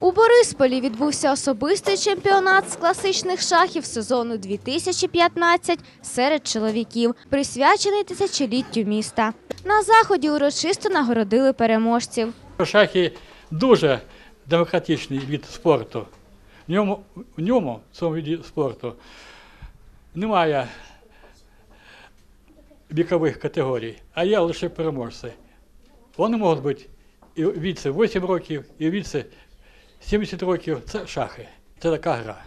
Борисполі відбувся особистий чемпіонат з класичних шахів сезону 2015 серед чоловіків, присвячений тисячоліттю міста. На заході урочисто нагородили переможців. Шахи дуже демократичний від спорту. В ньому, в ньому, в цьому віді спорту, немає вікових категорій, а є лише переможці. Вони можуть бути і у віці 8 років, і у віці 70 років. Це шахи. Це така гра.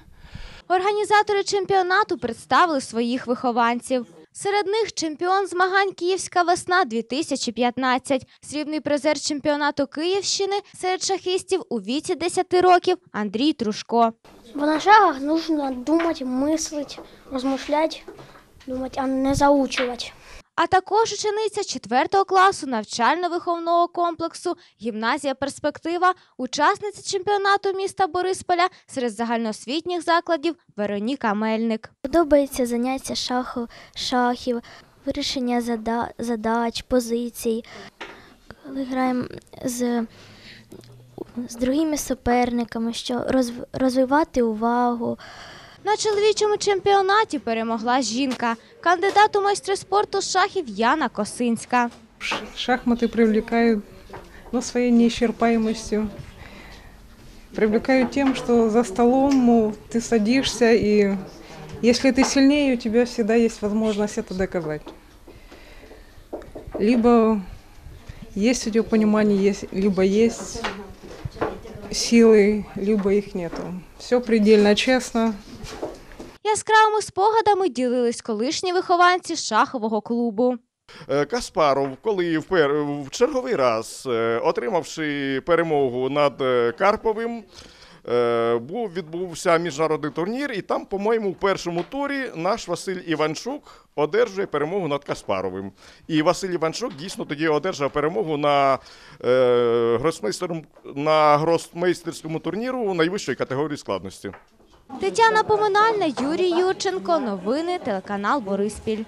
Організатори чемпіонату представили своїх вихованців. Серед них чемпіон змагань Київська весна 2015, срібний призер чемпіонату Київщини серед шахістів у віці 10 років Андрій Трушко. Бо на шагах нужно думать, мислить, розмишлять, думать, а не заучувати. А також учениця 4 класу навчально-виховного комплексу Гімназія Перспектива, учасниця чемпіонату міста Борисполя серед загальноосвітніх закладів Вероніка Мельник. Подобається заняття шаху, шахів, вирішення задач, позицій. Коли граємо з, з другими суперниками, що розв- розвивати увагу. На чоловічому чемпіонаті перемогла жінка, кандидат у майстри спорту з шахів Яна Косинська. Ш- Шахматы привлекают ну, своей неисчерпаемостью. Привлекают тем, что за столом мол, ты садишься, и если ты сильнее, у тебя всегда есть возможность это доказать. Либо есть у тебя понимание, есть, либо есть силы, либо их нету. Все предельно честно, Яскравими спогадами ділились колишні вихованці шахового клубу. Е, Каспаров, коли в черговий раз, е, отримавши перемогу над е, Карповим, був відбувся міжнародний турнір, і там, по-моєму, в першому турі наш Василь Іванчук одержує перемогу над Каспаровим. І Василь Іванчук дійсно тоді одержав перемогу на, гросмейстером- на гросмейстерському турніру найвищої категорії складності. Тетяна Поминальна, Юрій Юрченко. Новини телеканал Бориспіль.